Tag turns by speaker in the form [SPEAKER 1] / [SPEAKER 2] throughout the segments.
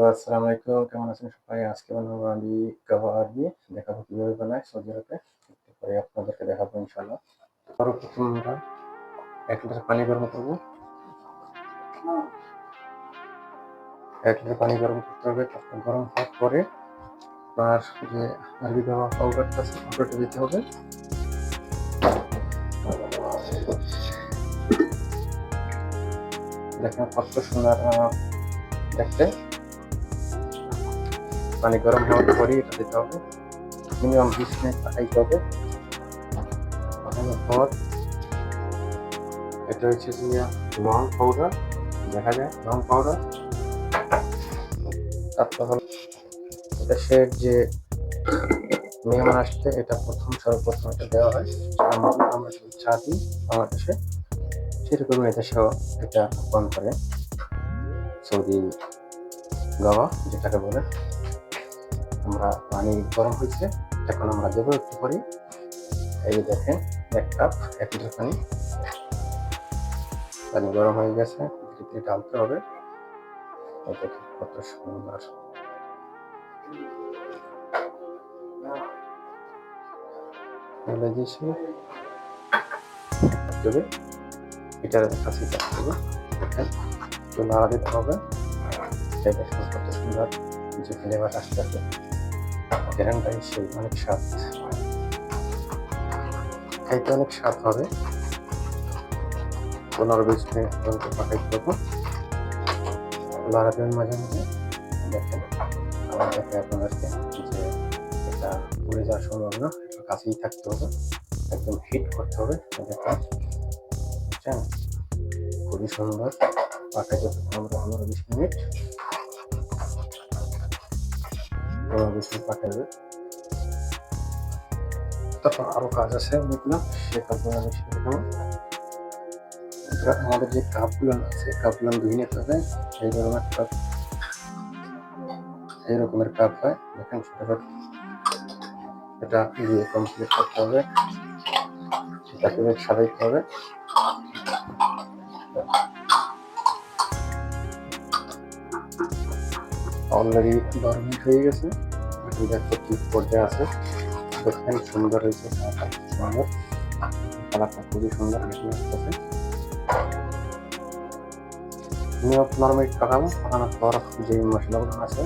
[SPEAKER 1] Hello, আসসালামু আলাইকুম। কেমন আছেন সবাই? আজকে বানাবো আমি কাবা আরবি। দেখাবো কীভাবে বানায় সৌদি পরে আপনাদেরকে দেখাবো ইনশাল্লাহ সর্বপ্রথম আমরা এক লিটার পানি গরম করব। এক লিটার পানি গরম করতে হবে। গরম হওয়ার পরে আপনার যে আরবি কাবা পাউডারটা আছে পাউডারটা দিতে হবে। দেখেন কত সুন্দর দেখতে। পানি গরম হওয়ার পরে এটা দিতে হবে। মিনিমাম বিশ মিনিট পাকাইতে হবে। পর এটা হচ্ছে লং পাউডার দেখা যায়, লং পাউডার তারপর হলো দেশের যে মেহমান আসছে, এটা প্রথম, সর্বপ্রথম এটা দেওয়া হয়। আমরা আমরা চা দিই বাংলাদেশে সেরকম এদেশেও এটা পান করে সৌদি গাওয়া যেটাকে বলে। আমরা পানি গরম হয়েছে, এখন আমরা দেবো একটু পরে। এই যে দেখেন, এক কাপ, এক লিটার পানি। পানি গরম হয়ে গেছে ভিতরে ঢালতে হবে। এই দেখেন কত সুন্দর। দেবে। এটার কাছে থাকতে হবে। আসতে সেই অনেক স্বাদ খাইতে অনেক স্বাদ হবে। পনেরো বিশ মিনিট পর্যন্ত হবে নাড়া মাঝে। মাঝে দেখেন আবার দেখে আপনাদেরকে যে এটা পুড়ে যাওয়ার সম্ভাবনা একটু কাছেই থাকতে হবে। একদম হিট করতে হবে দেখেন খুবই সুন্দর। হবে আমরা পনেরো বিশ মিনিট। তারপর আরও কাজ আছে দেখলাম সে কাজগুলো আমি শিখে দেখাবো আমাদের যে কাপগুলো আছে কাপগুলো ধুয়ে নিতে হবে। এই ধরনের কাপ এই রকমের কাপ হয়। দেখেন ছোট এটা দিয়ে কমপ্লিট করতে হবে। সেটাকে সাজাইতে হবে। অলরেডি বারো হয়ে গেছে। এখন দেখো কি পর্যায়ে আছে। দেখেন সুন্দর হয়েছে সুন্দর। কালারটা খুবই সুন্দর বেশি আসতেছে নিয়ে মিনিট পাকাবো পাকানোর পর যে মশলাগুলো আছে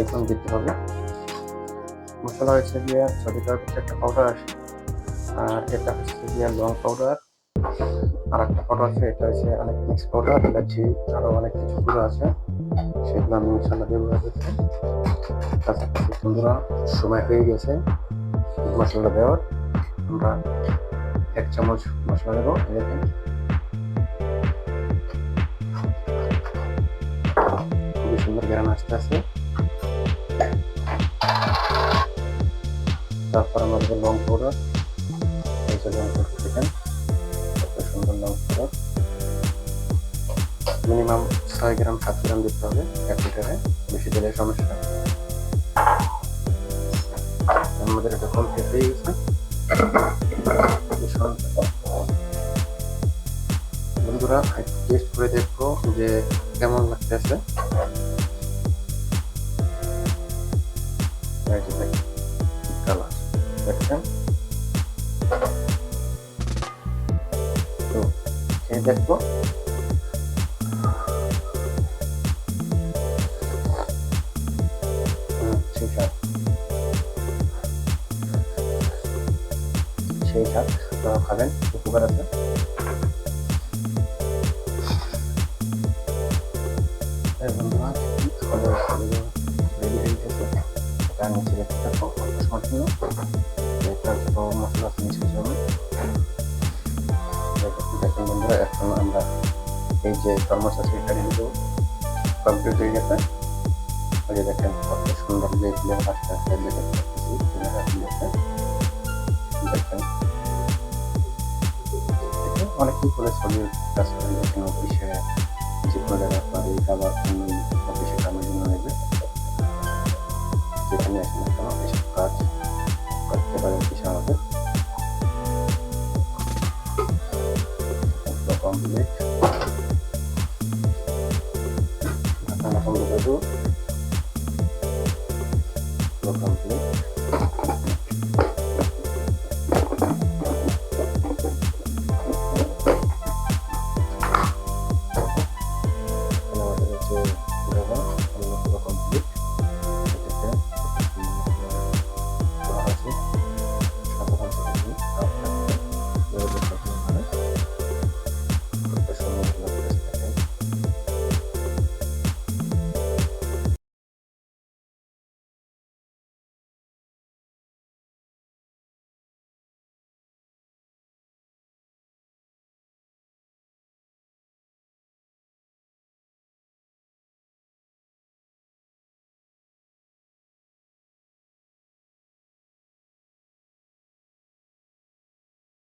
[SPEAKER 1] এগুলো দিতে হবে। মশলা হচ্ছে গিয়ে ছোটো একটা পাউডার আছে আর এটা হচ্ছে গিয়ে লং পাউডার আর একটা ফটো আছে, এটা হচ্ছে অনেক মিক্স পাউডার এলাচি আরও অনেক কিছু গুঁড়ো আছে, সেগুলো আমি মশলা ব্যবহার করছি কাছাকাছি বন্ধুরা, সময় হয়ে গেছে মশলাটা দেওয়ার। আমরা এক চামচ মশলা দেবো দেখেন। খুবই সুন্দর গ্রাম আসতে আছে। তারপর আমাদের লং পাউডার এই লং পাউডার দেখেন। কত সুন্দর মিনিমাম ছয় গ্রাম, সাত গ্রাম দিতে হবে এক লিটারে। বেশি দিলে সমস্যা আমাদের এটা কমপ্লিট হয়ে গেছে। বন্ধুরা টেস্ট করে দেখব যে কেমন লাগতেছে। কালার দেখব। খাবেন উপকার আছে। বন্ধুরা আমাদের রেডি নিচে রেখে দেখুন বন্ধুরা এখন আমরা এই যে আছে এটা নিয়ে কমপ্লিট হয়ে গেছে ওই যে দেখেন কত সুন্দর যে ফ্লেভার আসতে আসতে দেখেন দেখেন অনেকেই করে ছবির কাজ করে দেখেন অফিসে যে কোনো জায়গায় আপনার এই খাবার অফিসে কামের জন্য নেবে যেখানে কেন এসব কাজ করতে পারে অফিসে আমাদের কমপ্লিট